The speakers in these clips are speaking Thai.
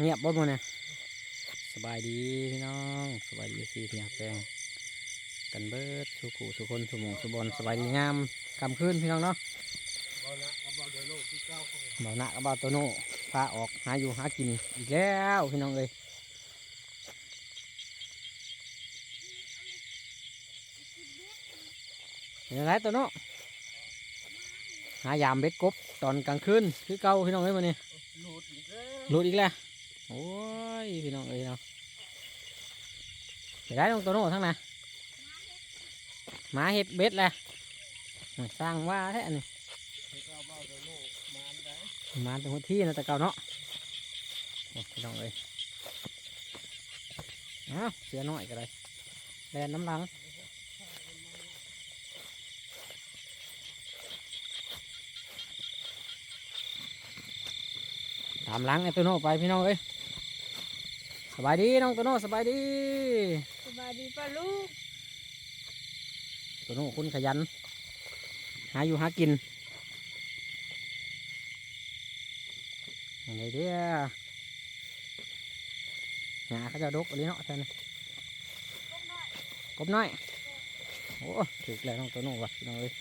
เงียบบ่หมดเนี่ยสบายดีพี่น้องสบายดีสิเพียงแปงกันเบิดสุขุสุคนสุหมงสุบอลสบายดีงามคำขึ้นพี่น้องเนาะบ่าเขาบาหน้ากับเบาโตโน่พาออกหาอยู่หากินอีกแล้วพี่น้องเอ้ยเป็นยังไงโตโน่หายามเบ็ดกบตอนกลางคืนคือเก่าพี่น้องเอ้ยมันนี่ หลุดอีกแล้วหลุดอีกแล้วโอ้ยพี่น้องเอ้ยเนาะไปได้น้องโตโน่ทั้งนั้นหมาเห็ดเบ็ดแหละสร้างว่าแท้นี่ที่เก้าเดโลมาตรงที่นะแต่เก่าเนาะพี่น้องเอ้ยเอ้าเสือน้อยก็ได้แลนน้ำหลัง ตามหลังไอ้ตัวโน่ไปพี่น้องเอ้ยสบายดีน้องตัวโน่สบายดีสบายดีป่ะลูกตัวโน่คุณขยัน หาอยู่หากินอะไรเดียหาเขาจะดกอะไรเนาะท่านกบน้อยโอ้ถึกแล้วน้องตัวโน่ว่ะพี่น้องเอ้ย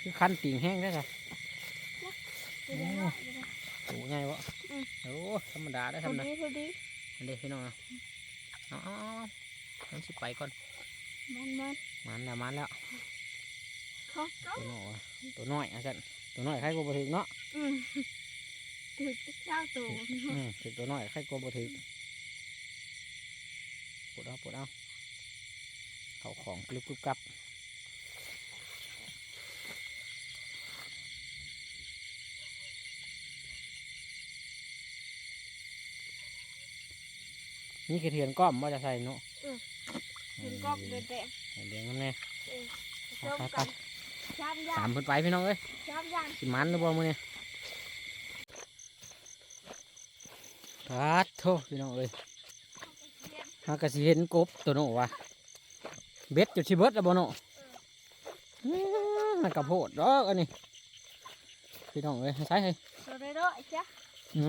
คือคันติ่งแห้งได้ค่ะ โอ้ไงวะโอ้ธรรมดาได้ทำนะดีพอดีอันเดีพี่น้องเอาเอาเอาเอาเอาสิไปก่อนมันมันมันแล้วมันแล้วตัวน้อยตัวน้อยอาจารย์ตัวน้อยใครก็บ่ถึงเนาะถือเจ้าตัวอืมถึงตัวน้อยใครก็บ่ถึงปวดเอาปวดเอาเขาของกรึบกรึบกับ นี่คือเทียนก้อมว่าจะใส่เนาะถึงกล้องเด็ดเดี๋ยวงั้นแน่ๆไปเริ่มไปไปกันชามย่าสางมเพิ่นไปพี่น้องเอ้ยชามย่างสิมันหรือบ่มื้อนี้ปัดโทพี่น้องเอ้ยหากะสิเห็นกบตัวโน้วะเบ็ดจุดสิเบิดแล้วบ่โน้อื้อมันกระโพดดอกอันนี้พี่น้องเอ้ยใช่ให้ตัวได้ด้วยจ้ะอื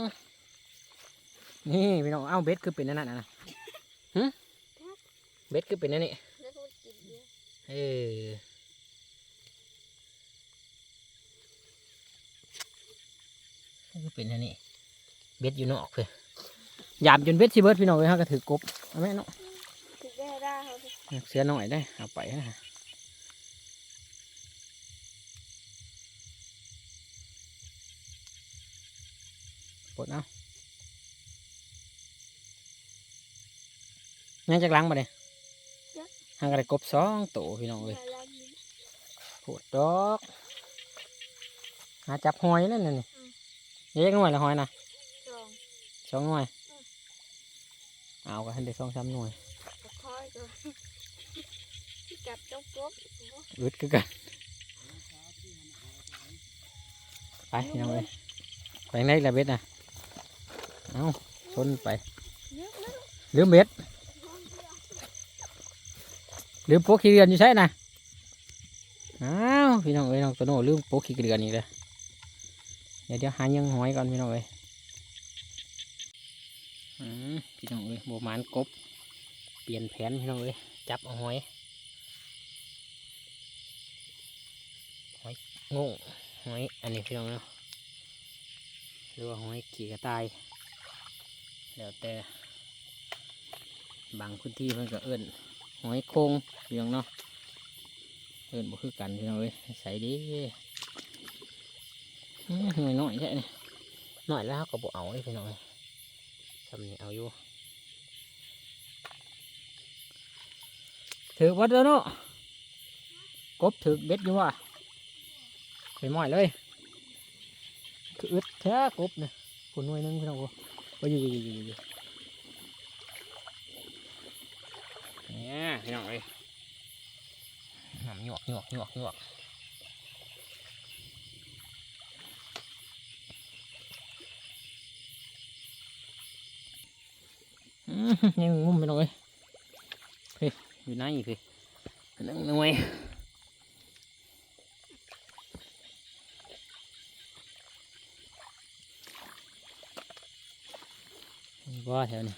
ม นี่พี่น้องเอ้าเบ็ดคือเป็นนั่นน่ะนะหึเบ็ดคือเป็นนั่นนี่แล้วก็กินเยออคือเป็นอันนี้เบ็ดอยู่นอกเพื่อยามจนเบ็ดสิเบิดพี่น้องเลยฮะก็ถือกบเอาไหมเนาะถึงได้ได้เขาดิเสียหน่อยได้เอาไปนะปลดเอา ยังจากหลังมาเลยหางกระกบสองตัวพี่น้องเลยมาล้างนิ้วปวดดอกหาจับหอยแล้วนี่นี่เล็กหน่วยละหอยนะจองสองหน่วยเอากันให้ได้สองสามหน่วยตะคอยก่อนจับจ้องจ๊กอึดคือกันไปพี่น้องเลยไปไหนละเบ็ดนะเอาชนไปเยอะนะลืมเบ็ด ลืมโป๊กขี้เรือนอยู่ใช่นะอ้าวพี่น้องเอ้ยน้องโตโน่ลืมโป๊กขี้เรือนอีกเลยเดี๋ยวเดี๋ยวหายังหอยก่อนพี่น้องเอ้ยอืมพี่น้องเอ้ยโบมานกบ เปลี่ยนแผนพี่น้องเอ้ยจับเอาหอยหอยโง่หอยอันนี้พี่น้องเนาะหรือว่าหอยขี่กระต่ายแล้วแต่บางพื้นที่มันก็เอิ้น หอยโคงพี่น้องเนาะเอิ้นบ่คือกันพี่น้องเอ้ยใส่ดีอื้อหน่อยน้อยใช่ไหมหน่อยแล้วก็บ่เอาเลยพี่น้องเอ้ยทำนี่เอาอยู่ถือวัดแล้วเนาะกบถือเบ็ดอยู่ว่ะไปหม่อยเลยคืออึดแท้กบเนี่ยคนหน่วยหนึงพี่น้องกูไปอยู่อยู่อยู่อยู่ พี่น้องเอ้ยน้ำหยวกหยวกหยวกหยวกนี่งุ่มไปหน่อยเฮ้ยอยู่ไหนพี่นั่งหน่วยว่าแถวนี้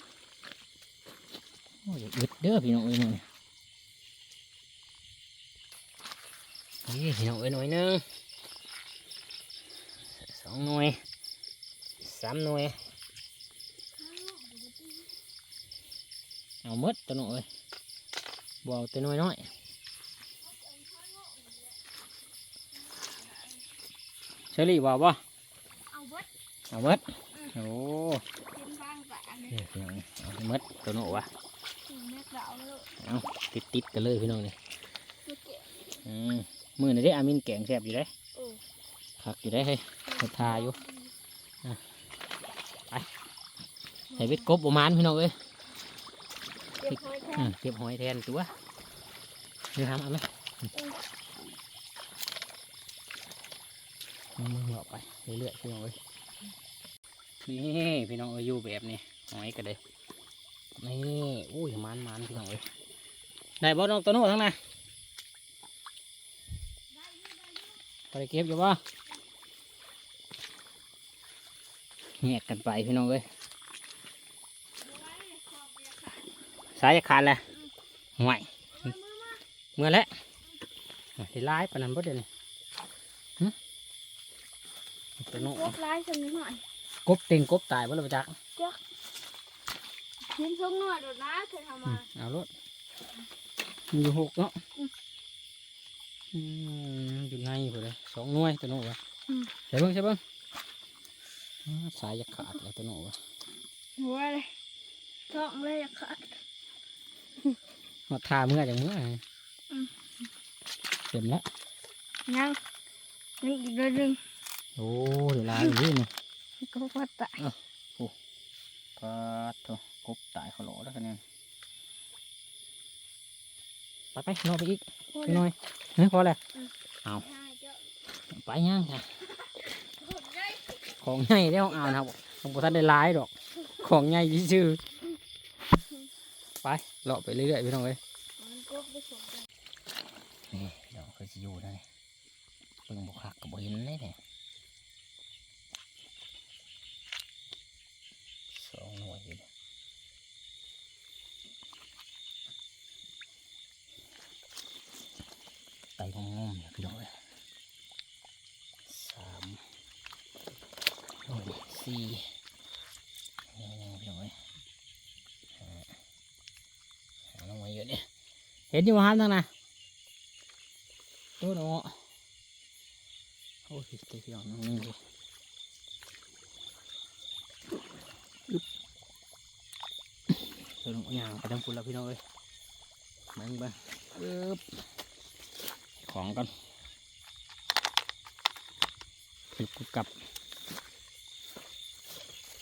อ้ยอย่าอึดเด้อพี่น้องเอ้ยมึงนี่พี่น้องเอ้ยหน่อยหนึงสองหน่วยสามหน่วยเอาหมดตัวน้องเอ้ยบเอาตัวน้อยน้อยเชอรี่บอกว่าเอาเบิดเอาหมดโอ้กินบ้างปะอันนี้นี่พี่น้องเอาหมดตัวน้องวะถึงแม่ก็ เอาเลยเอาติดติดๆกันเลยพี่น้องนี่เมื่อกี้อืมมือนี่ได้อามินแกงแซ่บอยู่ได้โอ้ผักอยู่ได้เฮ้ยเฮ็ดทาอยู่ใส่เบ็ดกบประมาณพี่น้องเอ้ยเก็บหอยแทอืนมเก็บหอยแทนตัวเดี๋ยวทำเอาไหมเอามือเหาะไปเรื่อยๆพี่น้องเอ้ยนี่พี่น้องเอ้ยอยู่แบบนี้หอยกันเลย นี่อุ้ยมันมันพี่น้องเอ้ยได้บ่น้องตัวโน้ทั้งนั้นไปเก็บอยู่บ่แยกกันไปพี่น้องเอ้ยสายขาดแหละห่วยเมื่อแล้วที่ร้ายปนนั้นบ่เด่นหึตัวโน้กบร้ายสักนิดหน่อยกบเต็งกบตายบ่ล่ะปะจัก กินส้มหน่อยเดี๋ยวนะเธอทำอืมามเอารถมันอยู่หกเนาะอืมอืมอยู่ในพุ่นเลยสองหน่วยตัวโน้วะอืมใช่เบิ่งใช่เบิ่งอ่าสายจะขาดแล้วตัวโน้วะหัวเลยท้องเลยอะค่ะมาทาเมื่อจังเมื่ออืมเต็มแล้วยังนี่อีกเดือนหนึงโอ้เดี๋ยวลายอยู่นี่นี่ก็ว่าตายปาดโถ กบตายเขาโหลแล้วกันเนี่ยไปไปนอกไปอีกโอ้ไปหน่อยเฮ้ยพอแล้วง่ายเจ้าไปย่างค่ะโอ้ยของใหญ่ได้ของอ่านครับของพท่านได้ร้ายดอก ของใหญ่ชื่อๆไปเลาะไปเรื่อยๆพี่น้องเอ้ยมันกบไปส่งกันนี่เดี๋ยวเคยจะอยู่ได้เบิ่งบกคักกับบเห็นเลยเนี่ยสองหน่วยอยู่เนี่ย ไตงงๆเนี่ยพี่น้องสามสี่พี่น้องเอ้ยหาลงมาเยอะเนี่ยเห็นอยู่หันทางน่ะตัวเนาะโอ้ยตัวที่นั่งนี่ดิอึ๊บตัวหน้องยางไปทางพุ่นแล้วพี่น้องเอ้ยเบิ่งเบิ่งอึ๊บ ของกันกึบกึบกับ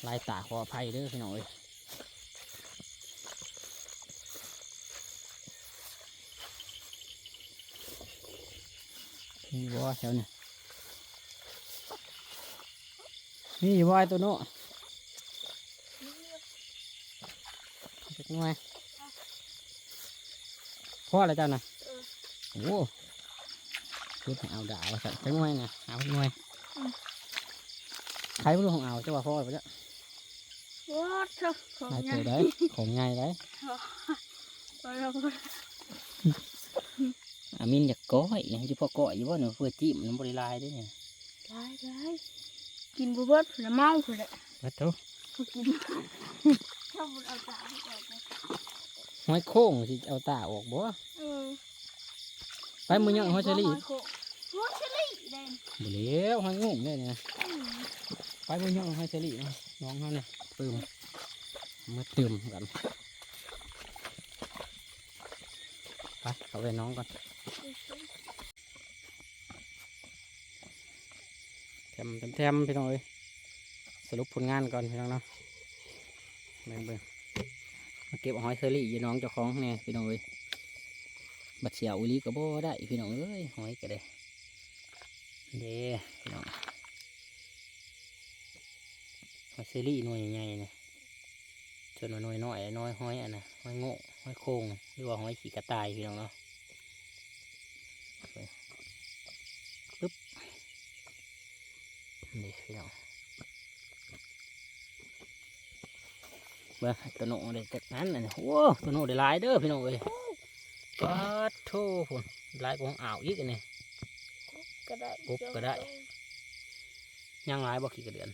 ลายตาขออภัยเด้อพี่น้องเอ้ยนี่บ่แถวเนี่ยนี่อยู่บ่ไอ้ตัวโน้จักหน่วยพ่ออะไรเจ้าน่ะโอ้ พูดให้เอาด่าว่าสัตว์จักหน่วยนะเอาจักหน่วยใครไม่รู้ของเอาเจ้าว่าพ่อไปจ้ะว้าวเถอะของนายใหเจญ่อได้ของไงได้ไปแล้วไปอามินอยากก้อยยังจะพ่อก้อยอยู่ว่าหนูเพื่อจิ้มน้ำบริลายได้เนี่ยได้ได้กินบุเบิดผลเมาผลวัดทุกูกินชอบเอาตาให้ออกไปห้อยโค้งสิเอาตาออกบ่เออ ไปมือยังห้อยเชอรี่หัวเชอรี่เด่นบ่เหลี้ยวห้อยงงเนี่ยนะอืมไปมือยังห้อยเชอรี่นะน้องเขาเนี่ยเติมมาเติมกันไปเอาไปน้องก่อนแถมแถมๆพี่น้องเอ้ยสรุปผลงานก่อนพี่น้องเนาะเบิ่งเบิ่งมาเก็บหอยเชอรี่อยู่น้องเจ้าของเนี่ยพี่น้องเอ้ย บัดเสียวอุลีก็บ่ได้พี่น้องเอ้ยหอยก็ได้เด้พี่น้องหอยเชอรี่หน่วยใหญ่ๆเนี่ยส่วนหน่วยน้อยน้อยหอยอันน่ะหอยโง่หอยโคงหรือว่าหอยขี้กระต่ายพี่น้องเนาะปึ๊บนี่พี่น้องเบิ่งตัวโน่เลยจากนั้นน่ะโอ้ตัวโน่ได้หลายเด้อพี่น้องเอ้ย ปัดโทพุ่นหลายกว่าของอ่าวอีกอันนี่ก็ได้กบก็ได้ยังหลายบ่ขี้กระเดือน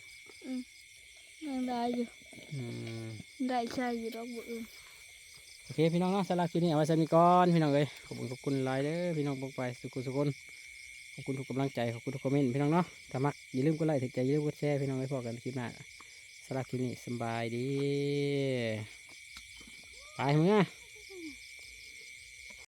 ยังได้อยู่อืมได้ใช่อยู่ดอกบุอื่นโอเคพี่น้องเนาะสำหรับคลิปนี้เอาไว้สำนี้ก่อนพี่น้องเอ้ยขอบคุณขอบคุณหลายเด้อพี่น้องบอกไปสุขุสุขคนขอบคุณทุกกำลังใจขอบคุณทุกคอมเมนต์พี่น้องเนาะถ้ามักอย่าลืมกดไลค์ถึงใจอย่าลืมกดแชร์พี่น้องไว้พอกันคลิปหน้าสำหรับคลิปนี้สำบายดีไปมึงอะ